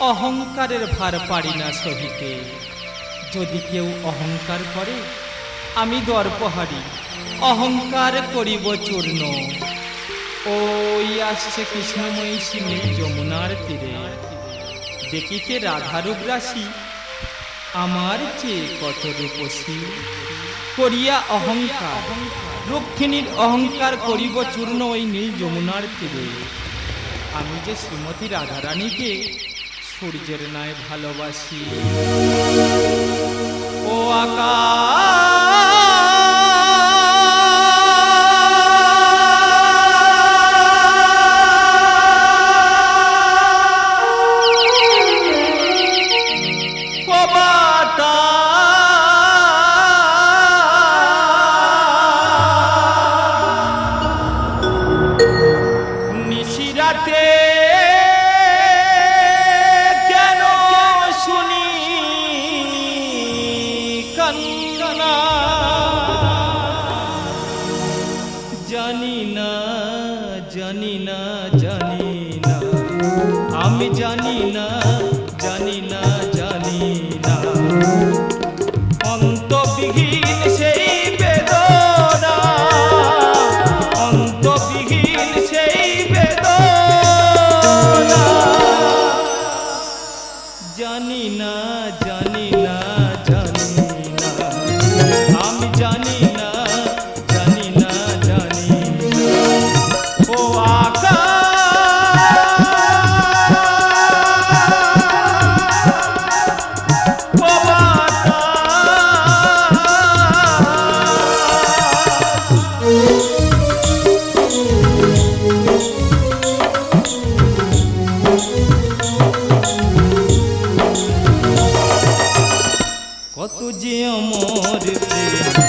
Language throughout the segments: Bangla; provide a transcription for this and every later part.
অহংকারের ভার পারি না সহিতে। যদি কেউ অহংকার করে, আমি দর্পহারি অহংকার করিব চূর্ণ। ওই আসছে কৃষ্ণময়ী সিনে যমুনার তীরে। দেখিতে রাধারূপ রাশি, আমার চেয়ে কত রূপসী। করিয়া অহংকার, রক্ষিণীর অহংকার করিব চূর্ণ ওই নীল যমুনার তীরে। আমি যে শ্রীমতী রাধারানীকে সূর্যের নাই ভালোবাসি। ও আকাশ। নিশিরাতে জানি না জানি না। আমি জানি না কত যে অমর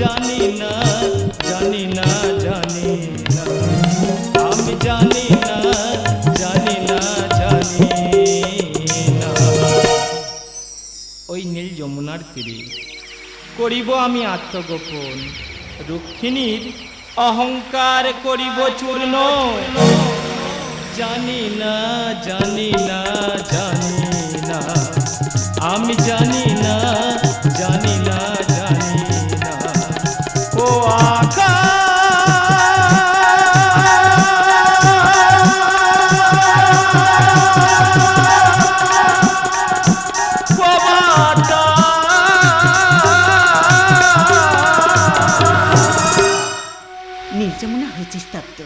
জানি না জানি না জানি না। আমি জানি না জানি না জানি না। ওই নীল যমুনার তীরে করিব আমি আত্মগোপন। রুক্মিণীর অহংকার করিব চূর্ণ। জানি না জানি না জানি না। আমি জানি নির্যমনা হয়েছে স্তব্ধ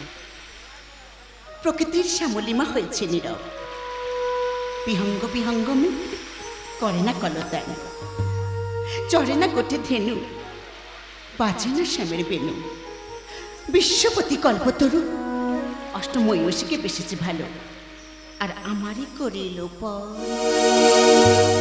প্রকৃতির শ্যামলিমা হয়েছে নীরব। বিহঙ্গ বিহঙ্গমে করে না কলতান। চড়ে না গোটে ধেনু। বাজে না শ্যামের বেনু। বিশ্বপতি কল্পতরু। অষ্টময়ূষীকে বেসেছে ভালো। আর আমারই করিল পর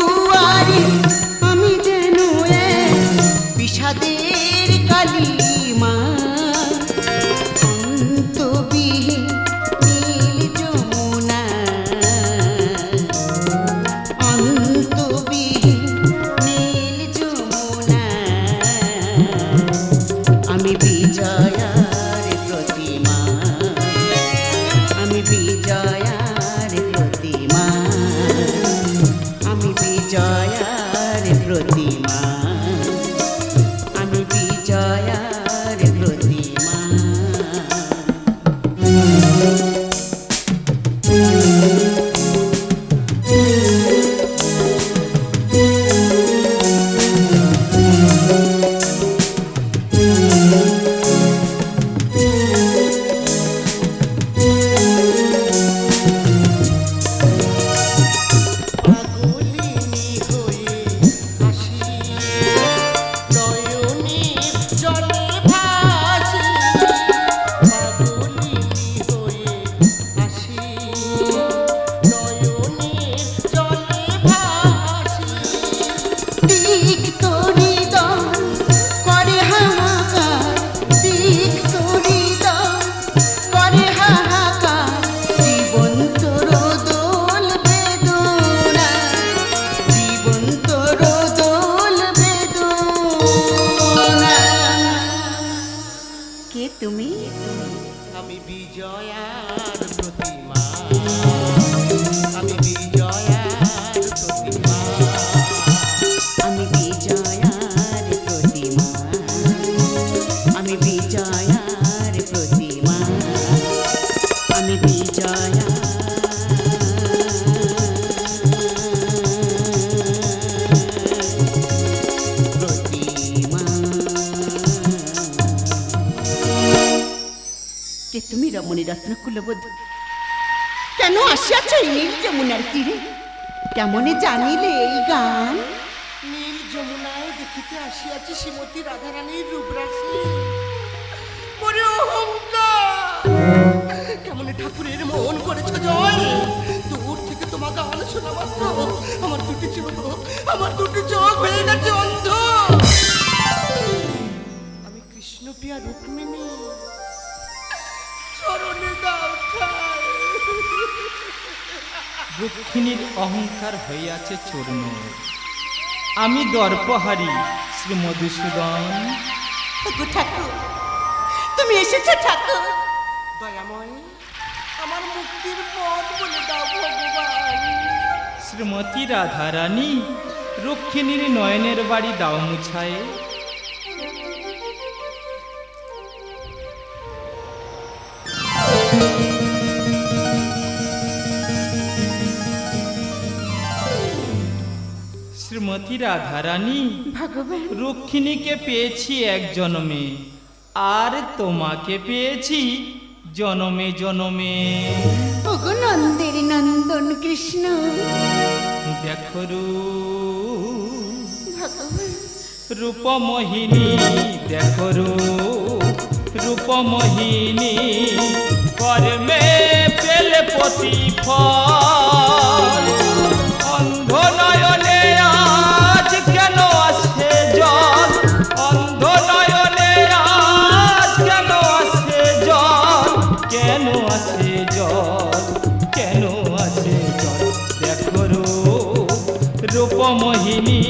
দুয়ারে তুমি? আমি বিজয়ার প্রতিমা। কে তুমি রমণী রত্ন কুলবোধ কেন আসিয়াছ এই নীল যমুনার তীরে? কেমনে জানিলে এই গান? নীল যমুনায় দেখিতে আসিয়াছি শ্রীমতী রাধারানীর রূপরাশি। ওরে অহংকার! কেমন ঠাকুরের মন করেছ জয় দূর থেকে তোমার গান শোনা মাত্র। আমার দুটি চোখ আমার দুটি চোখ হয়ে গেছে অন্ধ। আমি কৃষ্ণপ্রিয়া রুক্মিণী রুক্মিণীর অহংকার হইয়াছে চূর্ণ। আমি দর্পহারি শ্রী মধুসূদন ঠাকুর তুমি এসেছ ঠাকুর। দয়াময় আমার মুক্তির পথ বলে দাও ভগবান। শ্রীমতী রাধারানী রুক্মিণীর নয়নের বাড়ি দাও মুছায়ে। শ্রীমতী রাধারানী ভগবান রুক্মিণীকে পেয়েছি এক জনমে আর তোমাকে পেয়েছি জনমে জনমে। ওগো নন্দের নন্দন কৃষ্ণ। দেখো রূপমোহিনী দেখো রূপ রূপমোহিনী কর্মে পেলে প্রতিফল। অন্ধ রূপমোহিনী।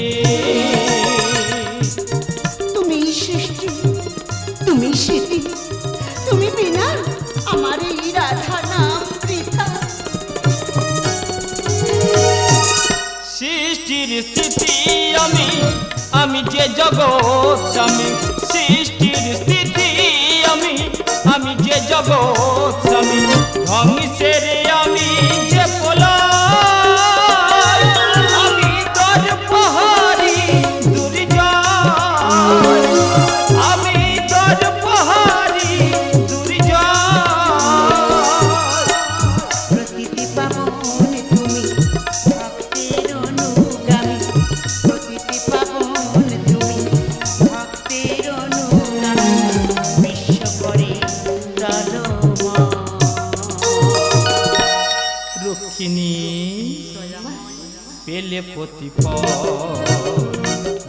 আমি যে জগৎ স্বামী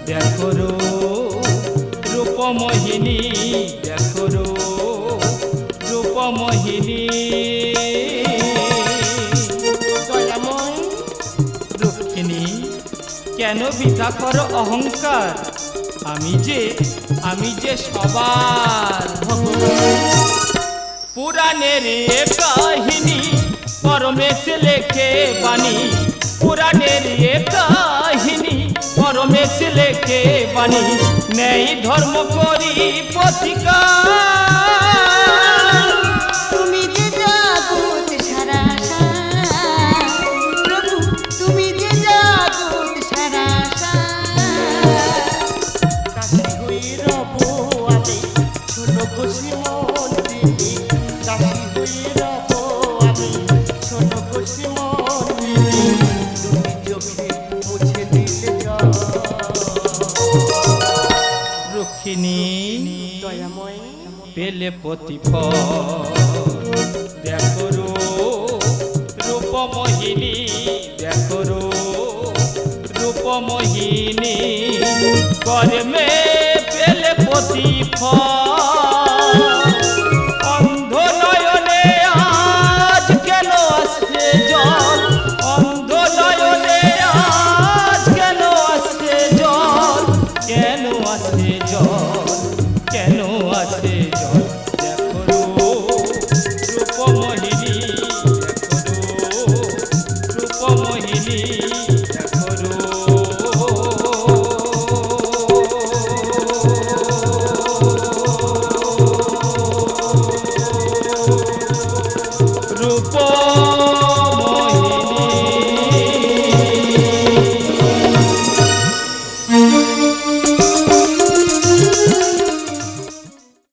দেখো রূপমোহিনী দেখো রূপমোহিনী। দক্ষিণী কেন বিধা কর অহংকার? আমি যে আমি যে সবার পুরাণের কাহিনী, পরমেশ লেখে বাণী। পুরাণের এ কাহিনী পরমে ছেলেকে বাণী নেই ধর্ম করি পথিকা প্রতিফল। দেখো রো রূপমোহিনী দেখো রো রূপমোহিনী কর্মে नी